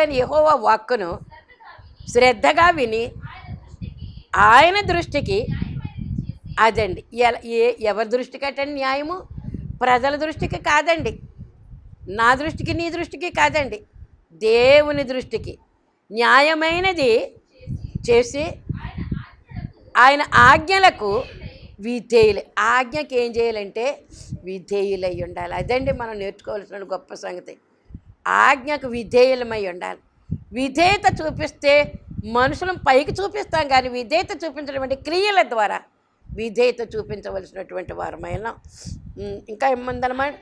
దేవుడని యెహోవా వాక్కును శ్రద్ధగా విని ఆయన దృష్టికి అదండి. ఎ ఏ ఎవరి దృష్టికి అటండి న్యాయము? ప్రజల దృష్టికి కాదండి. నా దృష్టికి నీ దృష్టికి కాదండి. దేవుని దృష్టికి. న్యాయమైనది చేసి ఆయన ఆజ్ఞలకు విధేయులు ఆజ్ఞకి ఏం చేయాలంటే విధేయులై ఉండాలి. అదండి మనం నేర్చుకోవాల్సిన గొప్ప సంగతి. ఆజ్ఞకు విధేయులమై ఉండాలి. విధేయత చూపిస్తే మనుషులను పైకి చూపిస్తాం కానీ విధేయత చూపించినటువంటి క్రియల ద్వారా విధేయత చూపించవలసినటువంటి వారమైన ఇంకా ఏముందన్నమాట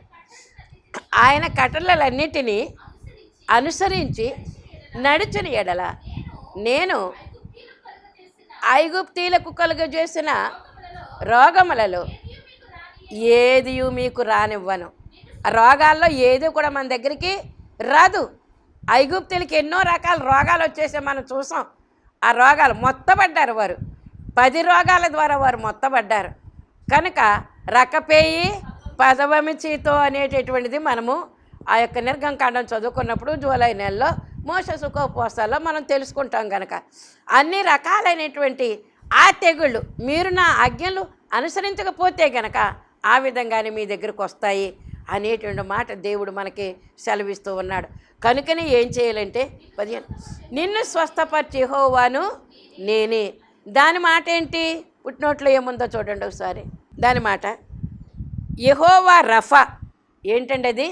ఆయన కట్టలన్నిటినీ అనుసరించి నడిచిన ఎడల. నేను ఐగుప్తీలకు కలుగజేసిన రోగములలో ఏది మీకు రానివ్వను. ఆ రోగాల్లో ఏది కూడా మన దగ్గరికి రాదు. ఐగుప్తులకి ఎన్నో రకాల రోగాలు వచ్చేసి మనం చూసాం. ఆ రోగాలు మొత్తపడ్డారు వారు. పది రోగాల ద్వారా వారు మొత్తపడ్డారు కనుక రకపేయి పదవమిచితో అనేటటువంటిది మనము ఆ యొక్క నిర్గంకాండం చదువుకున్నప్పుడు జూలై నెలలో మోస సుఖోపవాసాల్లో మనం తెలుసుకుంటాం కనుక అన్ని రకాలైనటువంటి ఆ తెగుళ్ళు మీరు నా ఆజ్ఞలు అనుసరించకపోతే గనక ఆ విధంగానే మీ దగ్గరకు వస్తాయి. అనేటువంటి మాట దేవుడు మనకి సెలవిస్తూ ఉన్నాడు. కనుకనే ఏం చేయాలంటే పదిహేను నిన్ను స్వస్థపరిచి హోవాను నేనే. దాని మాట ఏంటి? పుట్టినోట్లో ఏముందో చూడండి ఒకసారి. దాని మాట యహోవా రఫా. ఏంటండి అది?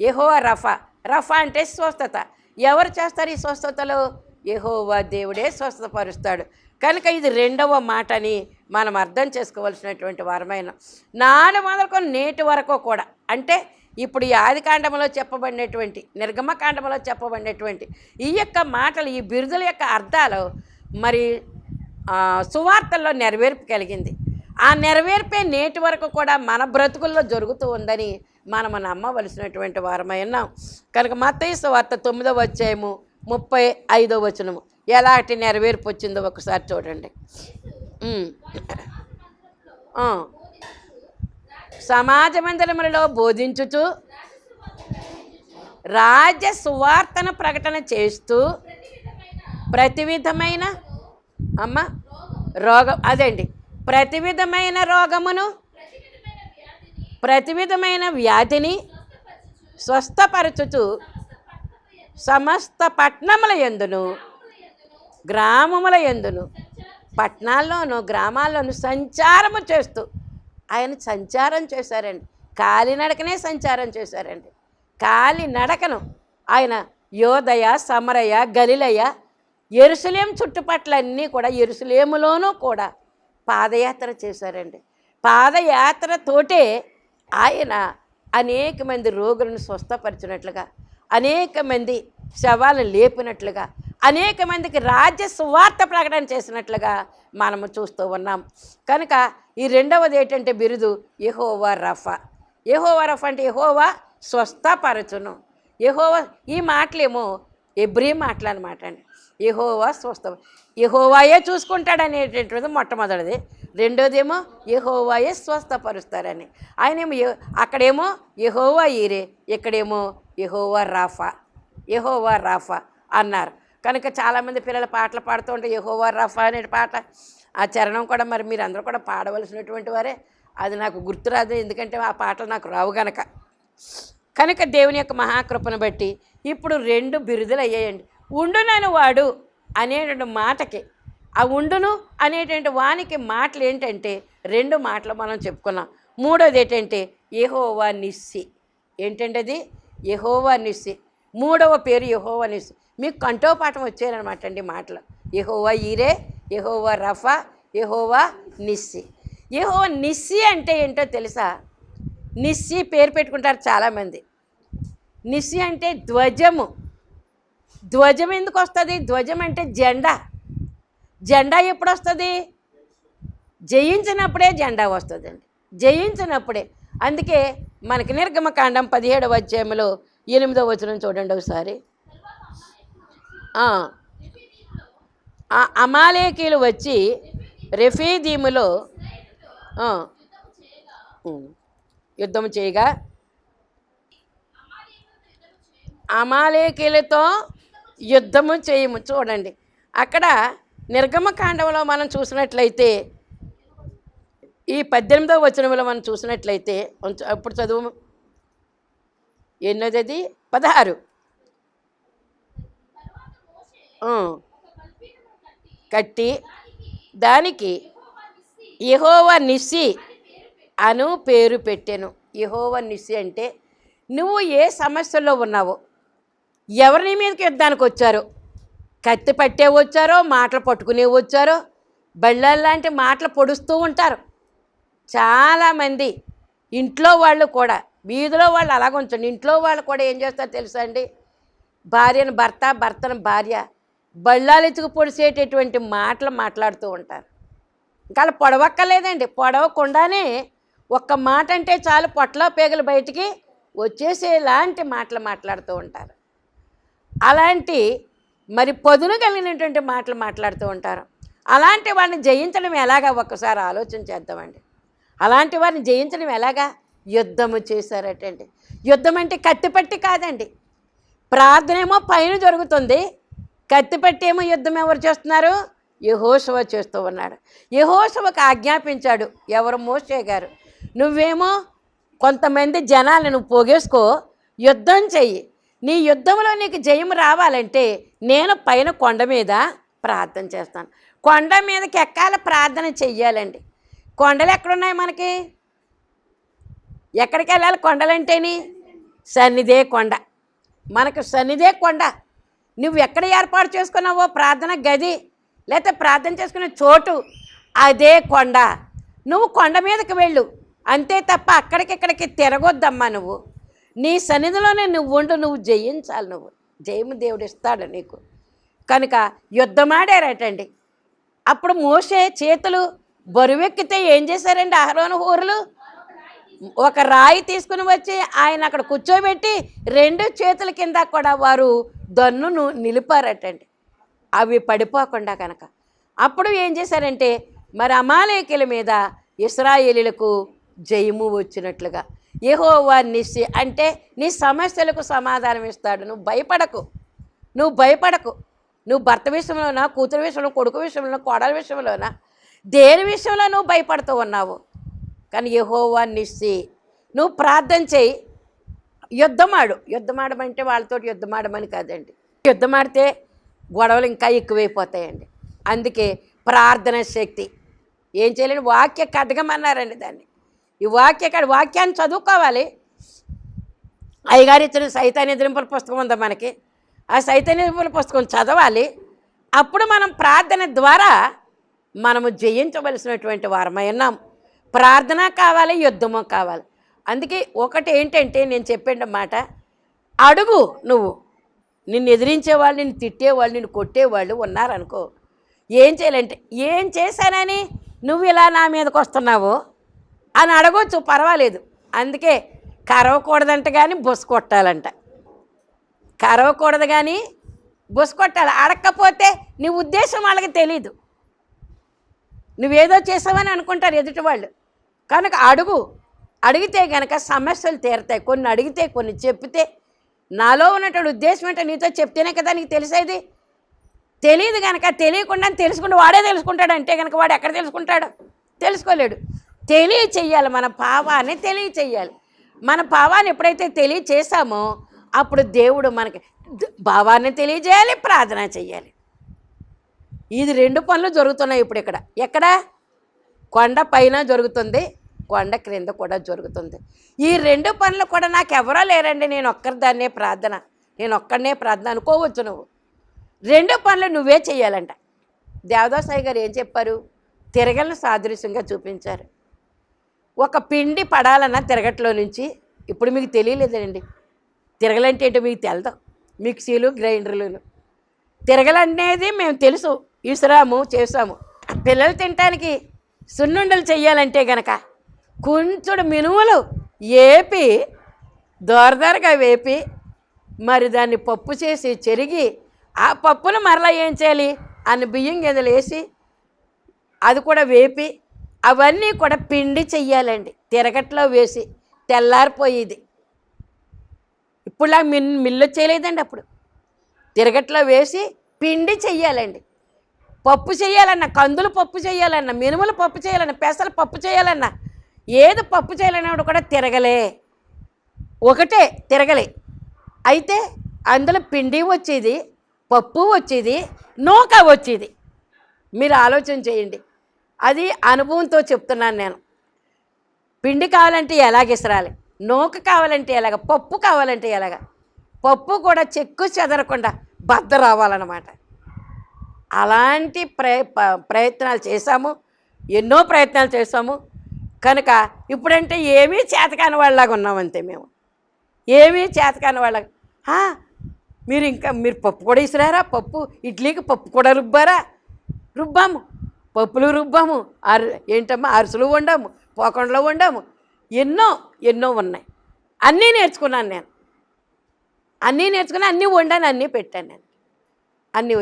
యహోవా రఫా. రఫా అంటే స్వస్థత. ఎవరు చేస్తారు ఈ స్వస్థతలు? యహోవా దేవుడే స్వస్థపరుస్తాడు. కనుక ఇది రెండవ మాటని మనం అర్థం చేసుకోవాల్సినటువంటి వారమైన నాడు మొదలుకొని నేటి వరకు కూడా అంటే ఇప్పుడు ఈ ఆది కాండంలో చెప్పబడినటువంటి నిర్గమకాండంలో చెప్పబడినటువంటి ఈ యొక్క మాటలు ఈ బిరుదుల యొక్క అర్థాలు మరి సువార్తల్లో నెరవేర్పు కలిగింది. ఆ నెరవేర్పే నేటి వరకు కూడా మన బ్రతుకుల్లో జరుగుతూ ఉందని మనం నమ్మవలసినటువంటి వారమై ఉన్నాం. కనుక మత్తయి సువార్త తొమ్మిదవ అధ్యాయము ముప్పై ఐదో వచనము. ఎలాంటి నెరవేర్పు వచ్చిందో ఒకసారి చూడండి. సమాజ మందిరములలో బోధించుచు రాజ్య సువార్తను ప్రకటన చేస్తూ ప్రతి విధమైన అమ్మ రోగం అదండి ప్రతి విధమైన రోగమును ప్రతి విధమైన వ్యాధిని స్వస్థపరచుచు సమస్త పట్టణముల ఎందును గ్రామముల ఎందును పట్టణాల్లోనూ గ్రామాల్లోనూ సంచారము చేస్తూ ఆయన సంచారం చేశారండి. కాలినడకనే సంచారం చేశారండి. కాలినడకను ఆయన యోదయ సమరయ గలిలయ ఎరుసలేం చుట్టుపట్లన్నీ కూడా ఎరుసలేములోనూ కూడా పాదయాత్ర చేశారండి. పాదయాత్రతోటే ఆయన అనేక మంది రోగులను స్వస్థపరిచినట్లుగా అనేక మంది శవాలను లేపినట్లుగా అనేక మందికి రాజ్య సువార్త ప్రకటన చేసినట్లుగా మనము చూస్తూ ఉన్నాం. కనుక ఈ రెండవది ఏంటంటే బిరుదు? యెహోవా రఫా. యెహోవా రఫ్ అంటే యెహోవా స్వస్థపరచును. ఎహోవా ఈ మాటలేమో ఎబ్రి మాటలు అనమాట అండి. యెహోవా స్వస్థ యెహోవాయే చూసుకుంటాడనేటటువంటిది మొట్టమొదటిది. రెండోదేమో యెహోవాయే స్వస్థపరుస్తారని. ఆయనేమో అక్కడేమో యెహోవా ఈరే ఇక్కడేమో యెహోవా రాఫా. యెహోవా రాఫా అన్నారు. కనుక చాలామంది పిల్లలు పాటలు పాడుతూ ఉంటే యెహోవా రఫ అనే పాట ఆ చరణం కూడా మరి మీరు అందరూ కూడా పాడవలసినటువంటి వారే. అది నాకు గుర్తురాదు ఎందుకంటే ఆ పాటలు నాకు రావు గనక. కనుక దేవుని యొక్క మహాకృపను బట్టి ఇప్పుడు రెండు బిరుదులు అయ్యాయండి. ఉండునని వాడు అనేటువంటి మాటకి ఆ ఉండును అనేటువంటి వానికి మాటలు ఏంటంటే రెండు మాటలు మనం చెప్పుకున్నాం. మూడోది ఏంటంటే యహోవా నిస్సి. ఏంటంటే అది? యహోవా నిస్సి. మూడవ పేరు యహోవా నిస్సి. మీకు కంఠోపాఠం వచ్చారనమాట అండి మాటలు. యహోవా ఈరే యహోవా రఫా యహోవా నిస్సి. యహోవా నిస్సి అంటే ఏంటో తెలుసా? నిస్సి పేరు పెట్టుకుంటారు చాలామంది. నిస్సి అంటే ధ్వజము. ధ్వజం ఎందుకు వస్తుంది? ధ్వజం అంటే జెండా. జెండా ఎప్పుడు వస్తుంది? జయించినప్పుడే జెండా వస్తుందండి. జయించినప్పుడే. అందుకే మనకి నిర్గమకాండం పదిహేడవ అధ్యాయంలో ఎనిమిదవ వచనం చూడండి ఒకసారి. ఆ. అమాలేకీలు వచ్చి రెఫీదీములో యుద్ధం చేయగా అమాలేకీలతో యుద్ధము చేయము. చూడండి అక్కడ నిర్గమకాండంలో మనం చూసినట్లయితే ఈ పద్దెనిమిదవ వచనంలో మనం చూసినట్లయితే అప్పుడు చదువు? ఎన్నోది అది పదహారు కట్టి దానికి యహోవ నిస్సి అను పేరు పెట్టాను. యహోవ నిస్సి అంటే నువ్వు ఏ సమస్యలో ఉన్నావో ఎవరిని మీదకి యుద్ధానికి వచ్చారో కత్తి పట్టే వచ్చారో మాటలు పట్టుకునే వచ్చారో బళ్ళల్లాంటి మాటలు పొడుస్తూ ఉంటారు. చాలామంది ఇంట్లో వాళ్ళు కూడా వీధిలో వాళ్ళు అలాగ ఉంచండి ఇంట్లో వాళ్ళు కూడా ఏం చేస్తారో తెలుసా అండి? భార్యను భర్త భర్తను భార్య బళ్ళాలెత్తుకు పొడిసేటటువంటి మాటలు మాట్లాడుతూ ఉంటారు. ఇంకా అలా పొడవక్కర్లేదండి. పొడవకుండానే ఒక్క మాట అంటే చాలు పొట్లో పేగలు బయటికి వచ్చేసేలాంటి మాటలు మాట్లాడుతూ ఉంటారు. అలాంటి మరి పొదును కలిగినటువంటి మాటలు మాట్లాడుతూ ఉంటారు. అలాంటి వారిని జయించడం ఎలాగా? ఒక్కసారి ఆలోచన చేద్దామండి. అలాంటి వారిని జయించడం ఎలాగా? యుద్ధము చేశారటండి. యుద్ధం అంటే కట్టిపట్టి కాదండి. ప్రార్థన ఏమో పైన జరుగుతుంది. కత్తిపెట్టేమో యుద్ధం ఎవరు చేస్తున్నారు? యహోశవ చేస్తూ ఉన్నాడు. యహోశవకు ఆజ్ఞాపించాడు ఎవరు? మోసే గారు. నువ్వేమో కొంతమంది జనాలను నువ్వు పోగేసుకో యుద్ధం చెయ్యి. నీ యుద్ధంలో నీకు జయం రావాలంటే నేను పైన కొండ మీద ప్రార్థన చేస్తాను. కొండ మీదకి ఎక్కాల ప్రార్థన చెయ్యాలండి. కొండలు ఎక్కడున్నాయి మనకి? ఎక్కడికి వెళ్ళాలి కొండలంటేని? సన్నిదే కొండ. మనకు సన్నిదే కొండ. నువ్వు ఎక్కడ ఏర్పాటు చేసుకున్నావో ప్రార్థన గది లేకపోతే ప్రార్థన చేసుకునే చోటు అదే కొండ. నువ్వు కొండ మీదకి వెళ్ళు. అంతే తప్ప అక్కడికిక్కడికి తిరగొద్దమ్మా నువ్వు. నీ సన్నిధిలోనే నువ్వు ఉండు నువ్వు జయించాలి నువ్వు. జయము దేవుడు ఇస్తాడు నీకు. కనుక యుద్ధమాడారటండి అప్పుడు మోసే చేతులు బరువెక్కితే ఏం చేశారండి అహరోను ఊరులు? ఒక రాయి తీసుకుని వచ్చి ఆయన అక్కడ కూర్చోబెట్టి రెండు చేతుల కింద కూడా వారు దన్నును నిలిపారటండి. అవి పడిపోకుండా కనుక అప్పుడు ఏం చేశారంటే మరి అమాలేకుల మీద ఇస్రాయేలీలకు జయము వచ్చినట్లుగా యహోవా నిస్సి అంటే నీ సమస్యలకు సమాధానం ఇస్తాడు. నువ్వు భయపడకు. నువ్వు భయపడకు. నువ్వు భర్త విషయంలోనా కూతురు విషయంలో కొడుకు విషయంలో కోడల విషయంలోనా? దేని విషయంలో నువ్వు భయపడుతూ ఉన్నావు? కానీ యహోవా నిస్సి నువ్వు ప్రార్థన చేయి. యుద్ధమాడు. యుద్ధమాడమంటే వాళ్ళతో యుద్ధమాడమని కాదండి. యుద్ధమాడితే గొడవలు ఇంకా ఎక్కువైపోతాయండి. అందుకే ప్రార్థన శక్తి. ఏం చేయలేని వాక్య కథగమన్నారండి దాన్ని. ఈ వాక్య కడ వాక్యాన్ని చదువుకోవాలి. అయ్యగారు ఇచ్చిన సైతాన్య ఎదిరింపుల పుస్తకం ఉందా మనకి? ఆ సైతాన్య ఎదిరింపుల పుస్తకం చదవాలి. అప్పుడు మనం ప్రార్థన ద్వారా మనము జయించవలసినటువంటి వారమై ఉన్నాం. ప్రార్థన కావాలి యుద్ధము కావాలి. అందుకే ఒకటి ఏంటంటే నేను చెప్పిన మాట అడుగు నువ్వు. నిన్ను ఎదిరించేవాళ్ళు నిన్ను తిట్టేవాళ్ళు నిన్ను కొట్టేవాళ్ళు ఉన్నారనుకో. ఏం చేయాలంటే ఏం చేశానని నువ్వు ఇలా నా మీదకి వస్తున్నావు అని అడగొచ్చు పర్వాలేదు. అందుకే కరవకూడదంట కానీ బుస్ కొట్టాలంట. కరవకూడదు కానీ బొస్ కొట్టాలి. అడగకపోతే నీ ఉద్దేశం వాళ్ళకి తెలీదు. నువ్వేదో చేసావని అనుకుంటారు ఎదుటి వాళ్ళు. కనుక అడుగు అడిగితే గనక సమస్యలు తీరతాయి. కొన్ని అడిగితే కొన్ని చెప్తే నాలో ఉన్నటువంటి ఉద్దేశం ఏంటో నీతో చెప్తేనే కదా నీకు తెలిసేది? తెలియదు కనుక తెలియకుండా తెలుసుకుంటే వాడే తెలుసుకుంటాడు. అంటే కనుక వాడు ఎక్కడ తెలుసుకుంటాడు? తెలుసుకోలేడు. తెలియచేయాలి మన భావాన్ని తెలియచెయ్యాలి. మన భావాన్ని ఎప్పుడైతే తెలియచేసామో అప్పుడు దేవుడు మనకి భావాన్ని తెలియజేయాలి ప్రార్థన చెయ్యాలి. ఇది రెండు పనులు జరుగుతున్నాయి ఇప్పుడు ఇక్కడ. ఎక్కడ? కొండ పైన జరుగుతుంది. కొండ క్రింద కూడా జరుగుతుంది. ఈ రెండు పనులు కూడా నాకు ఎవరో లేరండి. నేను ఒక్కరిదాన్నే ప్రార్థన. నేను ఒక్కడనే ప్రార్థన అనుకోవచ్చు నువ్వు. రెండు పనులు నువ్వే చేయాలంట దేవదాసాయి గారు ఏం చెప్పారు? తిరగలను సాదృశ్యంగా చూపించారు. ఒక పిండి పడాలన్న తిరగట్లో నుంచి. ఇప్పుడు మీకు తెలియలేదండి. తిరగలంటే ఏంటో మీకు తెలదు. మిక్సీలు గ్రైండర్లు తిరగలనేది మేము తెలుసు. ఇసురాము చేసాము. పిల్లలు తినటానికి సున్నుండలు చెయ్యాలంటే గనక కొంచెం మినుములు ఏపి దోరదరగా వేపి మరి దాన్ని పప్పు చేసి చెరిగి ఆ పప్పును మరలా ఏం చేయాలి? అన్ని బియ్యం గింజలు వేసి అది కూడా వేపి అవన్నీ కూడా పిండి చెయ్యాలండి. తిరగట్లో వేసి తెల్లారిపోయేది. ఇప్పుడులా మిన్ మిల్లు చేయలేదండి అప్పుడు. తిరగట్లో వేసి పిండి చెయ్యాలండి. పప్పు చేయాలన్న కందులు పప్పు చేయాలన్న మినుములు పప్పు చేయాలన్న పెసలు పప్పు చేయాలన్నా ఏది పప్పు చేయాలన్నప్పుడు కూడా తిరగలే. ఒకటే తిరగలే. అయితే అందులో పిండి వచ్చేది పప్పు వచ్చేది నూక వచ్చేది. మీరు ఆలోచన చేయండి. అది అనుభవంతో చెప్తున్నాను నేను. పిండి కావాలంటే ఎలాగిసరాలి నూక కావాలంటే ఎలాగ? పప్పు కావాలంటే ఎలాగ? పప్పు కూడా చెక్కు చెదరకుండా బద్ద రావాలన్నమాట. అలాంటి ప్రయ ప- ప్రయత్నాలు చేశాము. ఎన్నో ప్రయత్నాలు చేశాము. కనుక ఇప్పుడంటే ఏమీ చేతకాని వాళ్ళలాగా ఉన్నామంతే మేము. ఏమీ చేతకాని వాళ్ళ మీరు ఇంకా మీరు పప్పు కూడా ఇసిరారా? పప్పు ఇడ్లీకి పప్పు కూడా రుబ్బారా? రుబ్బాము. పప్పులు రుబ్బాము. అరు ఏంటమ్మా? అరుసులు వండాము. పోకండ్లు వండాము. ఎన్నో ఎన్నో ఉన్నాయి. అన్నీ నేర్చుకున్నాను నేను. అన్నీ నేర్చుకుని అన్నీ వండాను అన్నీ పెట్టాను నేను. అన్నీ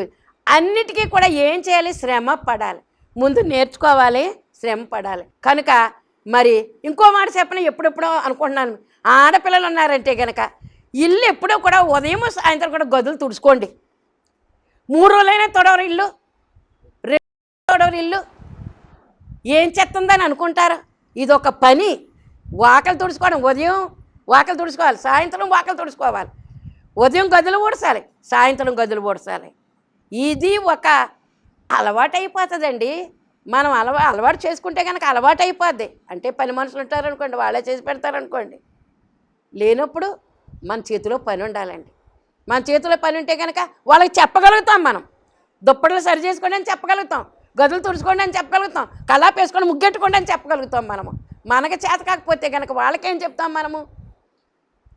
అన్నిటికీ కూడా ఏం చేయాలి? శ్రమ పడాలి. ముందు నేర్చుకోవాలి శ్రమ పడాలి. కనుక మరి ఇంకో మాట చెప్పిన ఎప్పుడెప్పుడో అనుకుంటున్నాను. ఆడపిల్లలు ఉన్నారంటే కనుక ఇల్లు ఎప్పుడో కూడా ఉదయం సాయంత్రం కూడా గదులు తుడుచుకోండి. మూడు రోజులైనా తొడవరు ఇల్లు రెండు తొడవరు ఇల్లు. ఏం చెత్తందని అనుకుంటారు? ఇది ఒక పని. వాకలు తుడుచుకోవడం ఉదయం వాకలు తుడుచుకోవాలి సాయంత్రం వాకలు తుడుచుకోవాలి. ఉదయం గదులు ఊడసాలి సాయంత్రం గదులు ఊడసాలి ఇది ఒక అలవాటు అయిపోతుందండి మనం అలవా అలవాటు చేసుకుంటే కనుక అలవాటు అయిపోద్ది అంటే పని మనుషులు ఉంటారనుకోండి వాళ్ళే చేసి పెడతారనుకోండి. లేనప్పుడు మన చేతిలో పని ఉండాలండి. మన చేతిలో పని ఉంటే కనుక వాళ్ళకి చెప్పగలుగుతాం మనం. దుప్పట్లు సరి చేసుకోండి అని చెప్పగలుగుతాం. గదులు తుడుచుకోండి అని చెప్పగలుగుతాం. కలాప వేసుకొని ముగ్గెట్టుకోండి అని చెప్పగలుగుతాం మనము. మనకి చేత కాకపోతే కనుక వాళ్ళకేం చెప్తాం మనము?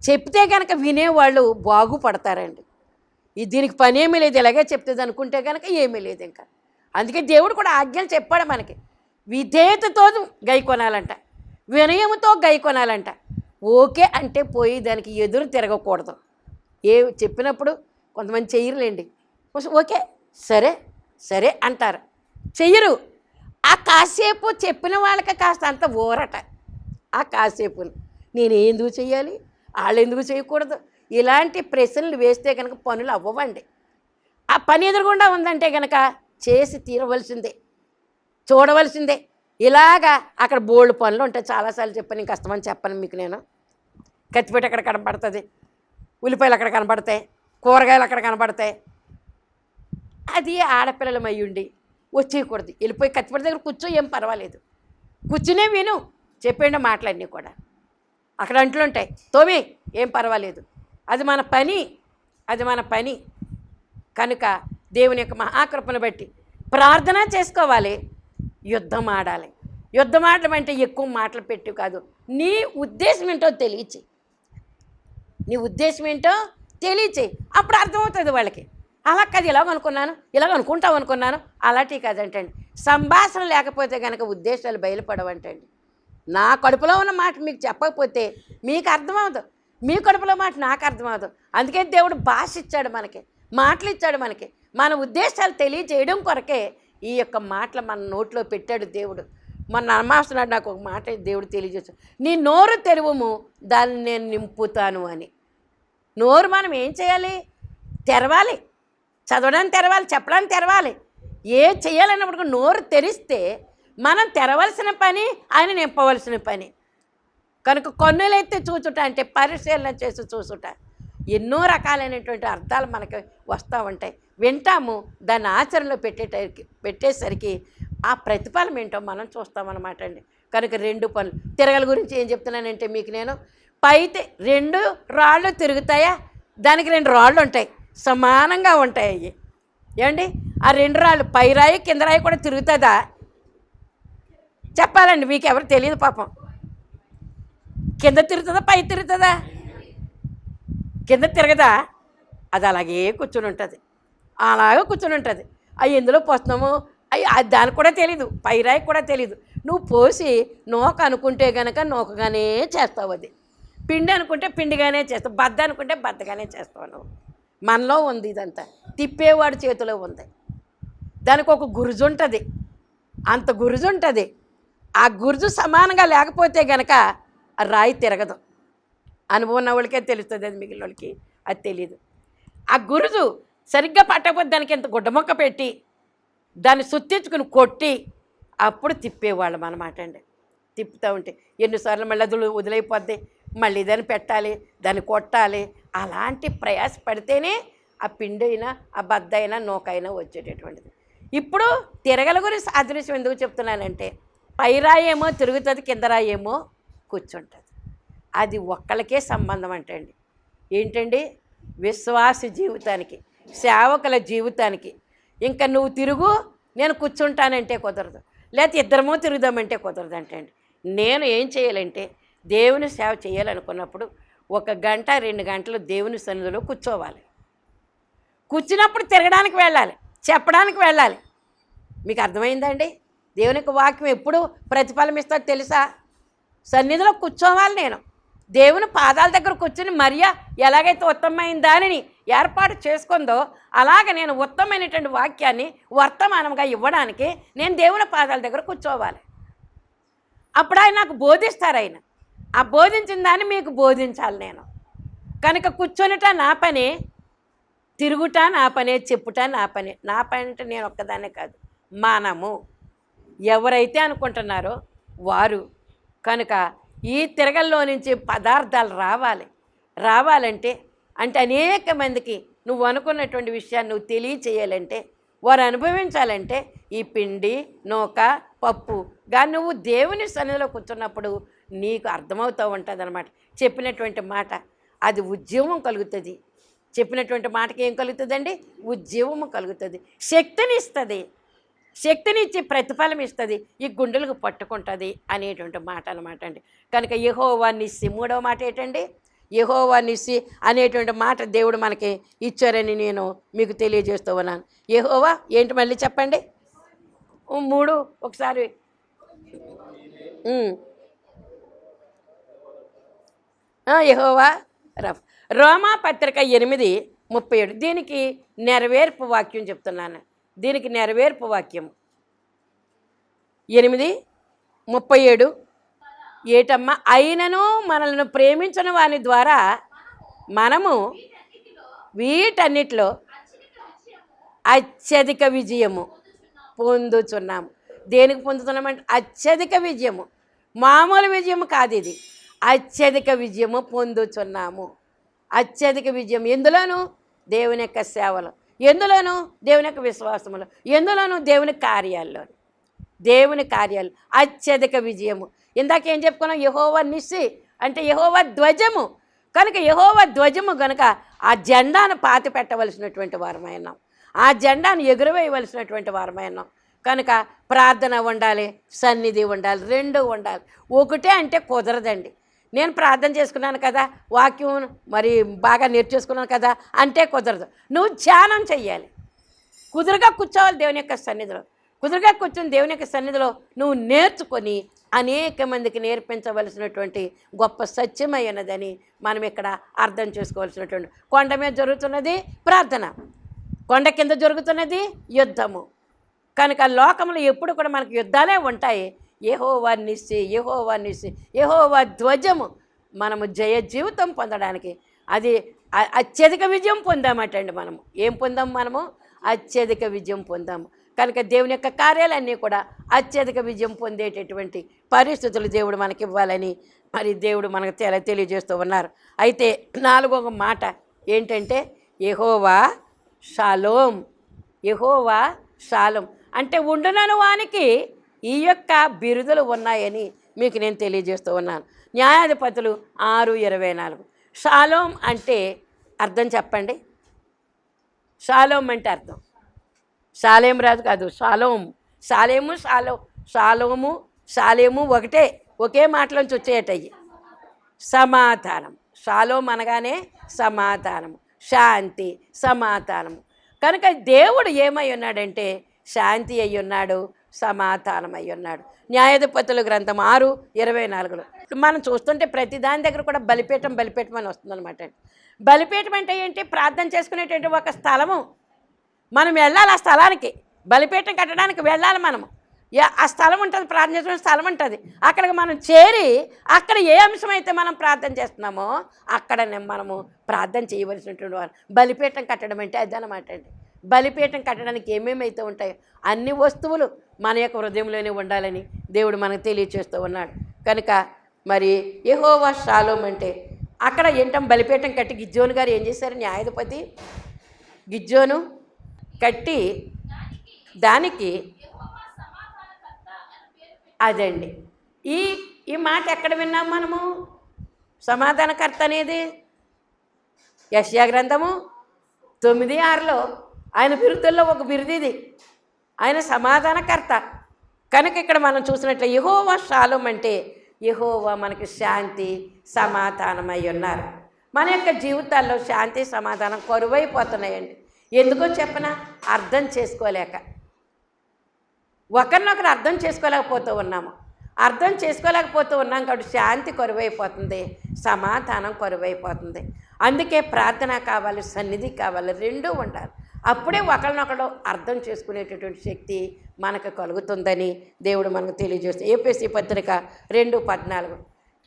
చెప్తే కనుక వినేవాళ్ళు బాగుపడతారండి. ఈ దీనికి పని ఏమీ లేదు. ఇలాగే చెప్తుంది అనుకుంటే కనుక ఏమీ లేదు ఇంకా. అందుకే దేవుడు కూడా ఆజ్ఞలు చెప్పాడు మనకి. విధేయతతో గై కొనాలంట వినయముతో గై కొనాలంట. ఓకే అంటే పోయి దానికి ఎదురు తిరగకూడదు. ఏ చెప్పినప్పుడు కొంతమంది చెయ్యరులేండి. ఓకే సరే సరే అంటారు. చెయ్యరు. ఆ కాసేపు చెప్పిన వాళ్ళకి కాస్త అంత ఊరట. ఆ కాసేపు నేను ఎందుకు చేయాలి వాళ్ళు ఎందుకు చేయకూడదు ఇలాంటి ప్రశ్నలు వేస్తే కనుక పనులు అవ్వవండి. ఆ పని ఎదురుగుండా ఉందంటే కనుక చేసి తీరవలసిందే చూడవలసిందే. ఇలాగా అక్కడ బోల్డ్ పనులు ఉంటాయి. చాలాసార్లు చెప్పాను ఇంక కష్టమని చెప్పను మీకు నేను. కత్తిపెట్టి అక్కడ కనపడుతుంది ఉల్లిపాయలు అక్కడ కనపడతాయి కూరగాయలు అక్కడ కనపడతాయి అది ఆడపిల్లలం అయ్యుండి వచ్చేయకూడదు. వెళ్ళిపోయి కత్తిపెట్టి దగ్గర కూర్చో ఏం పర్వాలేదు. కూర్చునే విను. చెప్పండి మాటలన్నీ కూడా. అక్కడ అంట్లు ఉంటాయి. తోమి ఏం పర్వాలేదు. అది మన పని. అది మన పని. కనుక దేవుని యొక్క మహాకృపను బట్టి ప్రార్థన చేసుకోవాలి. యుద్ధం ఆడాలి. యుద్ధం ఆడడం అంటే ఎక్కువ మాటలు పెట్టి కాదు. నీ ఉద్దేశం ఏంటో తెలియచి నీ ఉద్దేశం ఏంటో తెలియచేయి. అప్పుడు అర్థమవుతుంది వాళ్ళకి. అలా కాదు ఇలాగ అనుకున్నాను ఇలాగ అనుకుంటాం అనుకున్నాను. అలాంటివి కాదంటండి. సంభాషణ లేకపోతే కనుక ఉద్దేశాలు బయలుపడవంటండి. నా కడుపులో ఉన్న మాట మీకు చెప్పకపోతే మీకు అర్థమవుతుంది మీ కడుపులో మాట నాకు అర్థమవుతుంది అందుకే దేవుడు భాష ఇచ్చాడు మనకి మాటలు ఇచ్చాడు మనకి. మన ఉద్దేశాలు తెలియజేయడం కొరకే ఈ యొక్క మాటలు మన నోట్లో పెట్టాడు దేవుడు. మొన్న అమ్మాస్తున్నాడు నాకు ఒక మాట దేవుడు తెలియజేస్తాడు నీ నోరు తెరువుము దాన్ని నేను నింపుతాను అని. నోరు మనం ఏం చేయాలి? తెరవాలి. చదవడానికి తెరవాలి చెప్పడానికి తెరవాలి. ఏ చేయాలన్నప్పుడు నోరు తెరిస్తే మనం తెరవలసిన పని ఆయన నింపవలసిన పని. కనుక కన్నులైతే చూచుట అంటే పరిశీలన చేసి చూసుట ఎన్నో రకాలైనటువంటి అర్థాలు మనకి వస్తూ ఉంటాయి. వింటాము దాన్ని ఆచరణలో పెట్టేట పెట్టేసరికి ఆ ప్రతిఫలం ఏంటో మనం చూస్తామన్నమాట అండి. కనుక రెండు పనులు. తిరగల గురించి ఏం చెప్తున్నానంటే మీకు నేను పైతే రెండు రాళ్ళు తిరుగుతాయా? దానికి రెండు రాళ్ళు ఉంటాయి. సమానంగా ఉంటాయి అవి ఏమండి? ఆ రెండు రాళ్ళు పై రాయి కింద రాయి కూడా తిరుగుతుందా? చెప్పాలండి మీకు ఎవరు తెలియదు పాపం. కింద తిరుగుతుందా? పై తిరుగుతుందా? కింద తిరగదా? అది అలాగే కూర్చొని ఉంటుంది. అలాగే కూర్చొని ఉంటుంది. అవి ఎందులో పోస్తున్నాము? అవి అది దానికి కూడా తెలీదు. పైరాయి కూడా తెలీదు. నువ్వు పోసి నూక అనుకుంటే గనక నూకగానే చేస్తావు అది. పిండి అనుకుంటే పిండిగానే చేస్తావు. బద్ద అనుకుంటే బద్దగానే చేస్తావు నువ్వు. మనలో ఉంది ఇదంతా. తిప్పేవాడి చేతిలో ఉంది. దానికి ఒక గురుజు ఉంటుంది. అంత గురుజు ఉంటుంది. ఆ గురుజు సమానంగా లేకపోతే గనక ఆ రాయి తిరగదు. అనుభవం ఉన్న వాళ్ళకే తెలుస్తుంది అది మిగిలిన వాళ్ళకి. అది తెలియదు ఆ గురుజు సరిగ్గా పట్టకపోతే దానికి ఇంత గుడ్డమొక్క పెట్టి దాన్ని సుత్తించుకుని కొట్టి అప్పుడు తిప్పేవాళ్ళం అనమాట అండి. తిప్పుతూ ఉంటే ఎన్నిసార్లు మళ్ళీ అది వదిలైపోద్ది. మళ్ళీ దాన్ని పెట్టాలి దాన్ని కొట్టాలి అలాంటి ప్రయాస పడితేనే ఆ పిండి అయినా ఆ బద్ద అయినా నూకైనా వచ్చేటటువంటిది. ఇప్పుడు తిరగల గురించి సాదృశ్యం ఎందుకు చెప్తున్నానంటే పైరాయేమో తిరుగుతుంది కింద రాయేమో కూర్చుంటుంది. అది ఒక్కళ్ళకే సంబంధం అంటండి. ఏంటండి? విశ్వాస జీవితానికి. సేవకుల జీవితానికి. ఇంకా నువ్వు తిరుగు నేను కూర్చుంటానంటే కుదరదు. లేకపోతే ఇద్దరమో తిరుగుదామంటే కుదరదు అంటండి. నేను ఏం చేయాలంటే దేవుని సేవ చేయాలనుకున్నప్పుడు ఒక గంట రెండు గంటలు దేవుని సన్నిధిలో కూర్చోవాలి. కూర్చున్నప్పుడు తిరగడానికి వెళ్ళాలి చెప్పడానికి వెళ్ళాలి. మీకు అర్థమైందండి? దేవునికి వాక్యం ఎప్పుడు ప్రతిఫలం ఇస్తుందో తెలుసా? సన్నిధిలో కూర్చోవాలి నేను. దేవుని పాదాల దగ్గర కూర్చుని మరియా ఎలాగైతే ఉత్తమమైన దానిని ఏర్పాటు చేసుకుందో అలాగ నేను ఉత్తమైనటువంటి వాక్యాన్ని వర్తమానంగా ఇవ్వడానికి నేను దేవుని పాదాల దగ్గర కూర్చోవాలి. అప్పుడు ఆయన నాకు బోధిస్తారు ఆయన. ఆ బోధించిన దాన్ని మీకు బోధించాలి నేను. కనుక కూర్చొనిట నా పని తిరుగుట నా పనే చెప్పుట నా పని. నా పని అంటే నేను ఒక్కదాన్నే కాదు మనము. ఎవరైతే అనుకుంటున్నారో వారు. కనుక ఈ తిరగల్లో నుంచి పదార్థాలు రావాలి. రావాలంటే అంటే అనేక మందికి నువ్వు అనుకున్నటువంటి విషయాన్ని నువ్వు తెలియచేయాలంటే వారు అనుభవించాలంటే ఈ పిండి నూక పప్పు కానీ నువ్వు దేవుని సన్నిధిలో కూర్చున్నప్పుడు నీకు అర్థమవుతూ ఉంటుంది అనమాట చెప్పినటువంటి మాట అది ఉద్యమం కలుగుతుంది. చెప్పినటువంటి మాటకి ఏం కలుగుతుందండి? ఉద్యమము కలుగుతుంది. శక్తిని ఇస్తుంది శక్తిని ఇచ్చి ప్రతిఫలం ఇస్తుంది ఈ గుండెలకు పట్టుకుంటుంది అనేటువంటి మాట అనమాట అండి. కనుక యహోవా నిస్సి మూడవ మాట ఏంటండి? యహోవా నిస్సి అనేటువంటి మాట దేవుడు మనకి ఇచ్చారని నేను మీకు తెలియజేస్తూ ఉన్నాను యహోవా ఏంటి మళ్ళీ చెప్పండి? మూడు ఒకసారి. యహోవా రఫ్. రోమా పత్రిక ఎనిమిది ముప్పై ఏడు. దీనికి నెరవేర్పు వాక్యం చెప్తున్నాను. దీనికి నెరవేర్పు వాక్యం. ఎనిమిది ముప్పై ఏడు. ఏటమ్మా? అయినను మనల్ని ప్రేమించిన వాని ద్వారా మనము వీటన్నిటిలో అత్యధిక విజయము పొందుతున్నాము దేనికి పొందుతున్నామంటే అత్యధిక విజయము. మామూలు విజయము కాదు ఇది. అత్యధిక విజయము పొందుతున్నాము అత్యధిక విజయం ఎందులోను? దేవుని యొక్క సేవలు. ఎందులోను? దేవుని యొక్క విశ్వాసములు. ఎందులోను? దేవుని కార్యాల్లోను. దేవుని కార్యాలు అత్యధిక విజయము. ఇందాక ఏం చెప్పుకున్నాం? యహోవ నిస్సి అంటే యహోవ ధ్వజము. కనుక యహోవ ధ్వజము కనుక ఆ జెండాను పాతి పెట్టవలసినటువంటి వారమైనాం ఆ జెండాను ఎగురవేయవలసినటువంటి వారమైనాం కనుక ప్రార్థన ఉండాలి సన్నిధి ఉండాలి రెండు ఉండాలి. ఒకటే అంటే కుదరదండి. నేను ప్రార్థన చేసుకున్నాను కదా వాక్యం మరి బాగా నేర్చేసుకున్నాను కదా అంటే కుదరదు. నువ్వు ధ్యానం చెయ్యాలి. కుదురుగా కూర్చోవాలి దేవుని యొక్క సన్నిధిలో. కుదురుగా కూర్చొని దేవుని యొక్క సన్నిధిలో నువ్వు నేర్చుకొని అనేక మందికి నేర్పించవలసినటువంటి గొప్ప సత్యమైనదని మనం ఇక్కడ అర్థం చేసుకోవాల్సినటువంటి కొండ మీద జరుగుతున్నది ప్రార్థన. కొండ కింద జరుగుతున్నది యుద్ధము. కనుక లోకంలో ఎప్పుడు కూడా మనకు యుద్ధాలే ఉంటాయి. ఏహోవా నిస్సి ఏహోవా నిస్సి ఏహోవా ధ్వజము మనము జయ జీవితం పొందడానికి. అది అత్యధిక విజయం పొందామటండి మనము. ఏం పొందాము మనము? అత్యధిక విజయం పొందాము. కనుక దేవుని యొక్క కార్యాలన్నీ కూడా అత్యధిక విజయం పొందేటటువంటి పరిస్థితులు దేవుడు మనకి ఇవ్వాలని మరి దేవుడు మనకు తెల తెలియజేస్తూ ఉన్నారు. అయితే నాలుగవ మాట ఏంటంటే యహోవా షాలోం యహోవా షాలోం. అంటే ఉండునను వానికి ఈ యొక్క బిరుదులు ఉన్నాయని మీకు నేను తెలియజేస్తూ ఉన్నాను. న్యాయాధిపతులు ఆరు ఇరవై నాలుగు. షాలోం అంటే అర్థం చెప్పండి. షాలోం అంటే అర్థం. సాలేం రాదు కాదు సాలోము. సాలేము సాలో సాలోము సాలేము ఒకటే ఒకే మాటలోంచి వచ్చేటయ్యి సమాధానం. షాలోం అనగానే సమాధానం. శాంతి సమాధానము కనుక దేవుడు ఏమై ఉన్నాడంటే శాంతి అయి ఉన్నాడు సమాధానం అయి ఉన్నాడు. న్యాయాధిపతుల గ్రంథం ఆరు ఇరవై నాలుగులో. మనం చూస్తుంటే ప్రతి దాని దగ్గర కూడా బలిపీఠం బలిపీఠం అని వస్తుందన్నమాట. బలిపీఠం అంటే ఏంటి? ప్రార్థన చేసుకునేటువంటి ఒక స్థలము. మనం వెళ్ళాలి ఆ స్థలానికి. బలిపీఠం కట్టడానికి వెళ్ళాలి మనము. ఆ స్థలం ఉంటుంది ప్రార్థన చేసుకునే స్థలం ఉంటుంది. అక్కడికి మనం చేరి అక్కడ ఏ అంశం అయితే మనం ప్రార్థన చేస్తున్నామో అక్కడ మనము ప్రార్థన చేయవలసినటువంటి వారు. బలిపీఠం కట్టడం అంటే అదనమాట అండి. బలిపీఠం కట్టడానికి ఏమేమి అయితే ఉంటాయో అన్ని వస్తువులు మన యొక్క హృదయంలోనే ఉండాలని దేవుడు మనకు తెలియచేస్తూ ఉన్నాడు. కనుక మరి యహోవా షాలోం అంటే అక్కడ ఏంటం బలిపీఠం కట్టి గిజ్జోను గారు ఏం చేశారు? న్యాయాధిపతి గిజ్జోను కట్టి దానికి అదండి. ఈ ఈ మాట ఎక్కడ విన్నాం మనము? సమాధానకర్త అనేది యశ్యా గ్రంథము తొమ్మిది ఆరులో ఆయన బిరుదుల్లో ఒక బిరుదు ఇది ఆయన సమాధానకర్త. కనుక ఇక్కడ మనం చూసినట్లు యహోవా శాలం అంటే యహోవా మనకి శాంతి సమాధానమై ఉన్నారు. మన యొక్క జీవితాల్లో శాంతి సమాధానం కరువైపోతున్నాయండి. ఎందుకో చెప్పన? అర్థం చేసుకోలేక. ఒకరినొకరు అర్థం చేసుకోలేకపోతూ ఉన్నాము. అర్థం చేసుకోలేకపోతూ ఉన్నాం కాబట్టి శాంతి కొరవైపోతుంది సమాధానం కొరవైపోతుంది. అందుకే ప్రార్థన కావాలి సన్నిధి కావాలి రెండూ ఉండాలి. అప్పుడే ఒకరినొకరు అర్థం చేసుకునేటటువంటి శక్తి మనకు కలుగుతుందని దేవుడు మనకు తెలియజేస్తుంది ఏపీసీ పత్రిక రెండు పద్నాలుగు.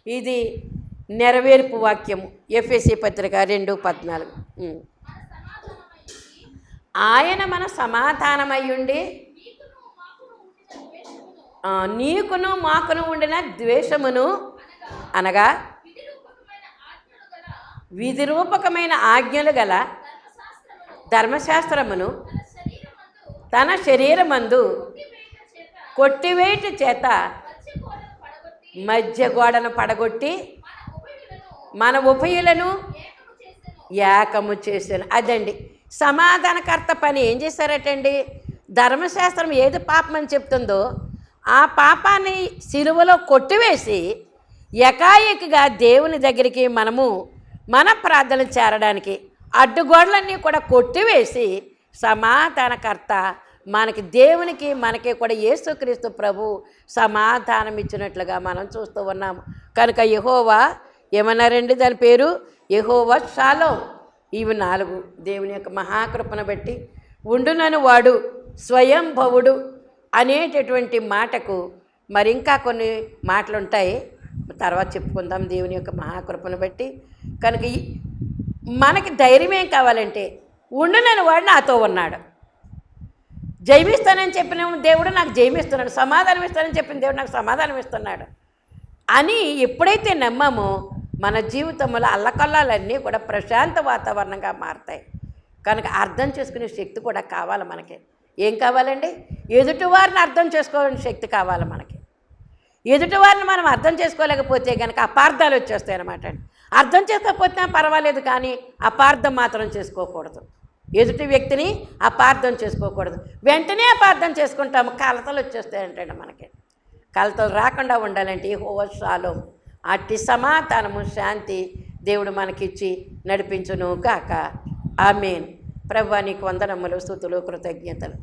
ఇది నెరవేర్పు వాక్యము ఎఫ్ఎస్సి పత్రిక రెండు పద్నాలుగు. ఆయన మన సమాధానమయ్యుండి నీకును మాకును ఉండిన ద్వేషమును అనగా విధి రూపకమైన ఆజ్ఞలు గల ధర్మశాస్త్రమును తన శరీరమందు కొట్టివేటి చేత మధ్య గోడను పడగొట్టి మన ఉభయులను ఏకము చేశాను అదండి. సమాధానకర్త పని ఏం చేశారటండి? ధర్మశాస్త్రం ఏది పాపం అని చెప్తుందో ఆ పాపాన్ని సిలువలో కొట్టివేసి ఎకాయికగా దేవుని దగ్గరికి మనము మన ప్రార్థన చేరడానికి అడ్డుగోడలన్నీ కూడా కొట్టివేసి సమాధానకర్త మనకి దేవునికి మనకి కూడా యేసుక్రీస్తు ప్రభు సమాధానం ఇచ్చినట్లుగా మనం చూస్తూ ఉన్నాము. కనుక యహోవా ఏమన్నారండి? దాని పేరు యహోవా షాలోం. ఇవి నాలుగు దేవుని యొక్క మహాకృపను బట్టి ఉండునను వాడు స్వయంభవుడు అనేటటువంటి మాటకు మరి ఇంకా కొన్ని మాటలు ఉంటాయి తర్వాత చెప్పుకుందాం దేవుని యొక్క మహాకృపను బట్టి. కనుక ఈ- మనకి ధైర్యం ఏం కావాలంటే ఉండునని వాడు నాతో ఉన్నాడు. జయమిస్తానని చెప్పిన దేవుడు నాకు జయమిస్తున్నాడు. సమాధానం ఇస్తానని చెప్పిన దేవుడు నాకు సమాధానం ఇస్తున్నాడు అని ఎప్పుడైతే నమ్మామో మన జీవితంలో అల్లకల్లాలన్నీ కూడా ప్రశాంత వాతావరణంగా మారుతాయి. కనుక అర్థం చేసుకునే శక్తి కూడా కావాలి మనకి. ఏం కావాలండి? ఎదుటివారిని అర్థం చేసుకోవాలని శక్తి కావాలి మనకి. ఎదుటివారిని మనం అర్థం చేసుకోలేకపోతే కనుక అపార్థాలు వచ్చేస్తాయి అన్నమాట అండి. అర్థం చేసుకోకపోతే పర్వాలేదు కానీ అపార్థం మాత్రం చేసుకోకూడదు. ఎదుటి వ్యక్తిని అపార్థం చేసుకోకూడదు. వెంటనే అపార్థం చేసుకుంటాము. కలతలు వచ్చేస్తాయంటండి మనకి. కలతలు రాకుండా ఉండాలంటే హోషాలో అట్టి సమాధానము శాంతి దేవుడు మనకిచ్చి నడిపించును కాక ఆమెన్. ప్రభు నీకు వందనములు స్థుతులు కృతజ్ఞతలు.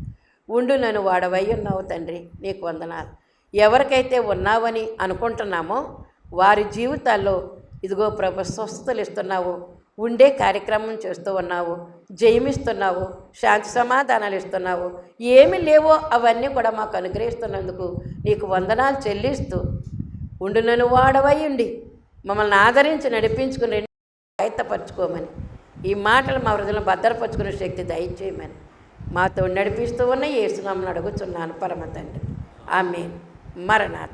ఉండు నన్ను వాడవై ఉన్నావు తండ్రి నీకు వందనాలు. ఎవరికైతే ఉన్నావని అనుకుంటున్నామో వారి జీవితాల్లో ఇదిగో ప్రభు స్వస్థతలు ఇస్తున్నావు ఉండే కార్యక్రమం చేస్తూ ఉన్నావు. జయమిస్తున్నావు. శాంతి సమాధానాలు ఇస్తున్నావు. ఏమి లేవో అవన్నీ కూడా మాకు అనుగ్రహిస్తున్నందుకు నీకు వందనాలు చెల్లిస్తూ ఉండునను వాడవై ఉండి మమ్మల్ని ఆదరించి నడిపించుకుని ఆయత్తపరచుకోమని ఈ మాటలు మా హృదయం భద్రపరుచుకునే శక్తి దయచేయమని. మాతో నడిపిస్తూ ఉన్న యేసునామని అడుగుతున్నాను పరమ తండ్రి ఆమె మరణాత్